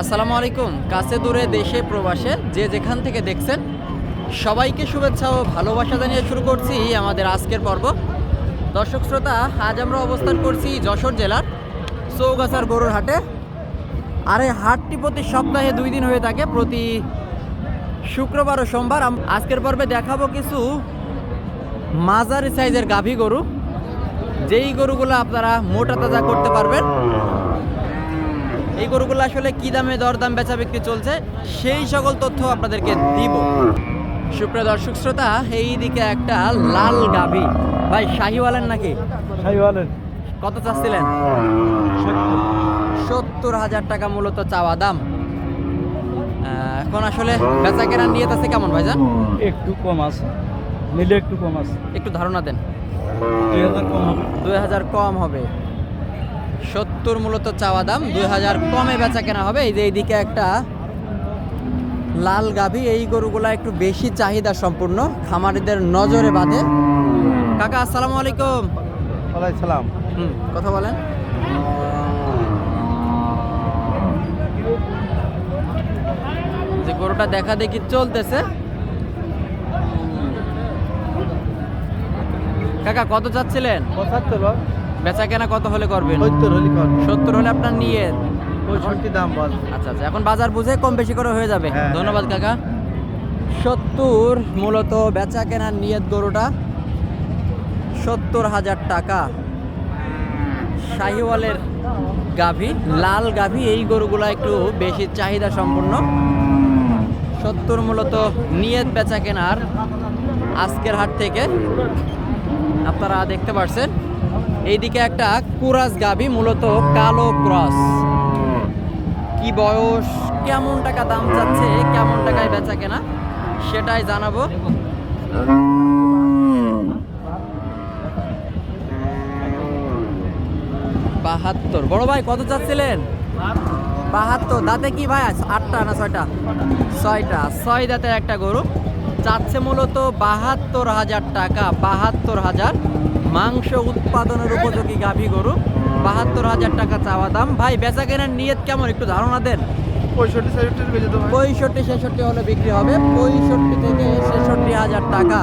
আসসালামু আলাইকুম। কাছে দূরে দেশে, প্রবাসে যে যেখান থেকে দেখছেন, সবাইকে শুভেচ্ছা ও ভালোবাসা জানিয়ে শুরু করছি আমাদের আজকের পর্ব। দর্শক শ্রোতা, আজ আমরা অবস্থান করছি যশোর জেলার চৌগাছার গরুর হাটে। আর এই হাটটি প্রতি সপ্তাহে দুই দিন হয়ে থাকে, প্রতি শুক্রবার ও সোমবার। আজকের পর্বে দেখাবো কিছু মাঝারি সাইজের গাভী গরু। যেই গরুগুলো আপনারা মোটা তাজা করতে পারবেন এই গরুগুলো আসলে কি দামে দরদাম বেচা বিক্রি চলছে সেই সকল তথ্য আপনাদেরকে দিব। সুপ্রিয় দর্শক শ্রোতা এই দিকে একটা লাল গাভী। ভাই শাহিওয়ালেন নাকি? শাহিওয়ালের। কত চাচ্ছিলেন? সত্তর হাজার টাকা মূলত চাওয়া দাম। এখন আসলে বেচা কেনার নিয়ত আছে কেমন ভাইজান? একটু কম আছে। নিলে একটু কম আছে। একটু ধারণা দেন। দুই হাজার কম হবে দুই হাজার কম হবে সত্তর মূলত চাওয়া দাম দুই হাজার কমে বেচা কেনা হবে। এই যে এইদিকে একটা লাল গাভী এই গরুগুলা একটু বেশি চাহিদা সম্পূর্ণ খামারিদের নজরে বাঁধে। কাকা আসসালামু আলাইকুম। সালাম হুম কথা বলেন। যে গরুটা দেখা দেখি চলতেছে। কাকা কত চাচ্ছিলেন? পঁচাত্তর বেচা কেনা কত হলে করবেন? সত্তর হলি সত্তর হলে আপনার নিয়ে পঁয়ষট্টি দাম বল। আচ্ছা আচ্ছা এখন বাজার বুঝে কম বেশি করে হয়ে যাবে। হ্যাঁ। ধন্যবাদ কাকা। সত্তর মূলত বেচা কেনার নিয়ত গরুটা। সত্তর হাজার টাকা। শাহিওয়ালের গাভী লাল গাভী এই গরুগুলো একটু বেশি চাহিদা সম্পন্ন। সত্তর মূলত নিয়ত বেচা কেনার আজকের হাট থেকে। আপনারা দেখতে পাচ্ছেন এইদিকে একটা কুরাস গাভী মূলত কালো ক্রস। কি বয়স, কেমন টাকা দাম চাচ্ছে, কেমন টাকায় বেচা কেনা, সেটাই জানাব। বাহাত্তর। বড় ভাই, কত চাচ্ছিলেন? বাহাত্তর। দাঁতে কি ভাই আটটা না ছয়টা? ছয়টা। ছয় দাঁতের একটা গরু। চাচ্ছে মূলত বাহাত্তর হাজার টাকা, বাহাত্তর হাজার মাংস উৎপাদনের উপযোগী গাভী গরু। বাহাত্তর হাজার টাকা চাওয়া দাম। ভাই বেচা কেনার নিয়ত কেমন? একটু ধারণা দেন। পঁয়ষট্টি ছেষট্টি হলে বিক্রি হবে। পঁয়ষট্টি থেকে ছেষট্টি হাজার টাকা।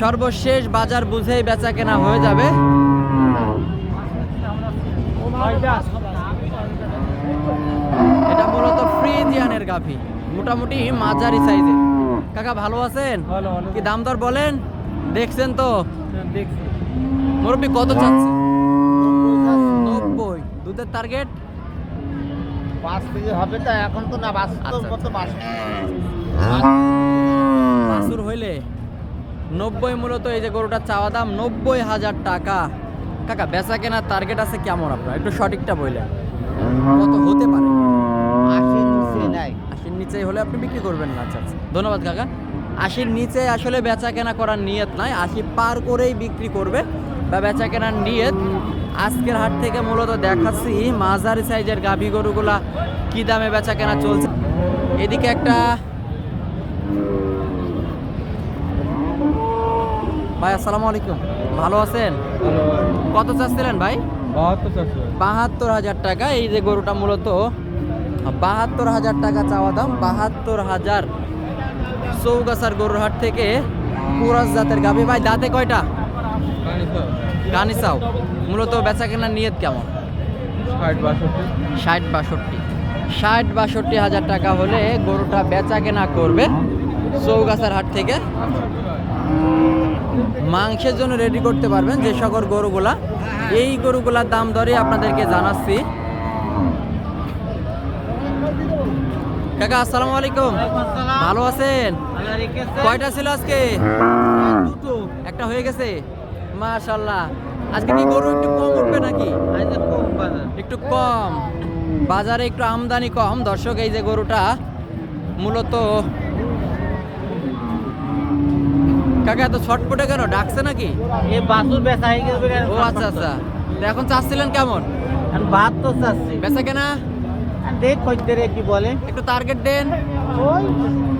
সর্বশেষ বাজার বুঝেই বেচা কেনা হয়ে যাবে। এটা মূলত ফ্রিজিয়ানের গাভী। মোটামুটি মাঝারি সাইজের। কাকা ভালো আছেন? কি দাম দর বলেন? দেখছেন তো? দেখছি। মুরব্বী কত চাচ্ছে? নব্বই। দুধের টার্গেট পাঁচ কেজি হবে তা এখন তো না বাস্তব আচ্ছা, কত বাস বাছুর হইলে নব্বই মূলত এই যে গরুটার চাওয়া দাম নব্বই হাজার টাকা। কাকা বেচা কেনার টার্গেট আছে কেমন আপনার? একটু সঠিকটা বললেন। কত হতে পারে? আশি নিচে নাই। আশির নিচে হলে আপনি বিক্রি করবেন না আচ্ছা আচ্ছা। ধন্যবাদ কাকা। আশির নিচে আসলে বেচা কেনা করার নিয়ত নাই আশি পার করেই বিক্রি করবে বা বেচা কেনার নিয়ত। আজকের হাট থেকে মূলত দেখাচ্ছি মাঝারি সাইজের গাভী গরুগুলা কি দামে বেচা কেনা চলছে। এদিকে একটা ভাই আসসালামু আলাইকুম। ভালো আছেন? কত চাচ্ছিলেন ভাই? বাহাত্তর হাজার টাকা। এই যে গরুটা মূলত বাহাত্তর হাজার টাকা চাওয়া দাম বাহাত্তর হাজার চৌগাছার গরুর হাট থেকে কুরাস জাতের গাভী। ভাই দাঁতে কয়টা? কানিসাও মূলত বেচা কেনার নিয়ত কেমন? ষাট বাষট্টি। ষাট বাষট্টি। ষাট বাষট্টি হাজার টাকা হলে গরুটা বেচা কেনা করবে চৌগাছার হাট থেকে। মাংসের জন্য রেডি করতে পারবেন যে সকল গরুগুলা। এই গরুগুলার দাম দরে আপনাদেরকে জানাচ্ছি। কাকা আসসালামু আলাইকুম। ভালো আছেন? কয়টা ছিল আজকে? দুটো। একটা হয়ে গেছে? মাশাল্লাহ আজকে কি গরু একটু কম উঠবে নাকি? আজকে কম বাজার। একটু কম। বাজারে একটু আমদানি কম। দর্শক এই যে গরুটা মূলত কাকা এত ছটপটে কেন? ডাকছে নাকি? এ বাসুর বেচা হয়ে গেছে ও আচ্ছা আচ্ছা। এখন চাচ্ছিলেন কেমন? বাহাত্তর চাচ্ছি। বেচা কেনা? দেখ খদ্দের কি বলে একটু টার্গেট দেন। ওই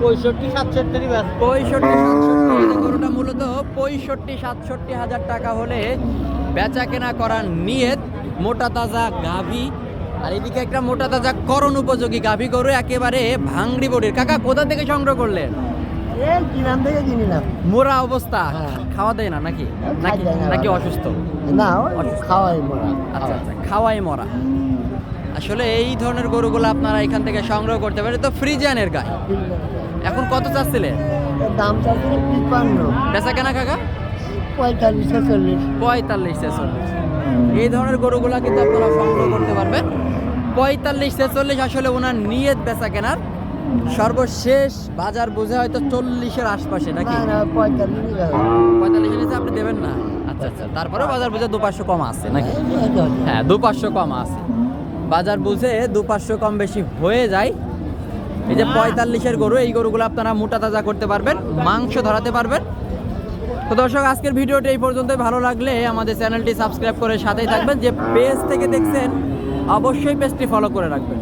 পঁয়ষট্টি সাতষট্টি ব্যাস পঁয়ষট্টি সাতষট্টি গরুটা মূলত পঁয়ষট্টি সাতষট্টি হাজার টাকা হলে বেচা কেনা করার নিয়ত মোটা তাজা গাভী। আর এদিকে একটা মোটা তাজা করণ উপযোগী গাভী গরু একেবারে ভাঙড়ি বডির। কাকা কোথা থেকে সংগ্রহ করলেন? এই কিরাম থেকে কিনিলাম মোরা অবস্থা। হ্যাঁ। খাওয়া দেয় না নাকি? নাকি অসুস্থ? না খাওয়াই মোরা আচ্ছা আচ্ছা খাওয়াই মরা। আসলে এই ধরনের গরুগুলো আপনারা এখান থেকে সংগ্রহ করতে পারেন। তো ফ্রিজিয়ানের গায়ে এখন কত চাচ্ছিলেন? এর দাম চাচ্ছে তিপ্পান্ন। বেচা কেনা কাকা? পঁয়তাল্লিশ ছেচল্লিশ। পঁয়তাল্লিশ ছেচল্লিশ। এই ধরনের গরুগুলা কিন্তু আপনারা সংগ্রহ করতে পারবেন। পঁয়তাল্লিশ ছেচল্লিশ আসলে ওনার নিয়ত বেচা কেনার। সর্বশেষ বাজার বুঝে হয়তো চল্লিশের আশপাশে নাকি? পঁয়তাল্লিশ নিচে আপনি দেবেন না? আচ্ছা আচ্ছা। তারপরে বাজার বুঝে দু পাঁচশো কম আছে নাকি? হ্যাঁ দু পাঁচশো কম আছে। বাজার বুঝে দু পাঁচশো কম বেশি হয়ে যায়। এই যে পঁয়তাল্লিশের গরু এই গরুগুলো আপনারা মোটা তাজা করতে পারবেন মাংস ধরাতে পারবেন। তো দর্শক আজকের ভিডিওটি এই পর্যন্তই। ভালো লাগলে আমাদের চ্যানেলটি সাবস্ক্রাইব করে সাথেই থাকবেন। যে পেজ থেকে দেখছেন অবশ্যই পেজটি ফলো করে রাখবেন।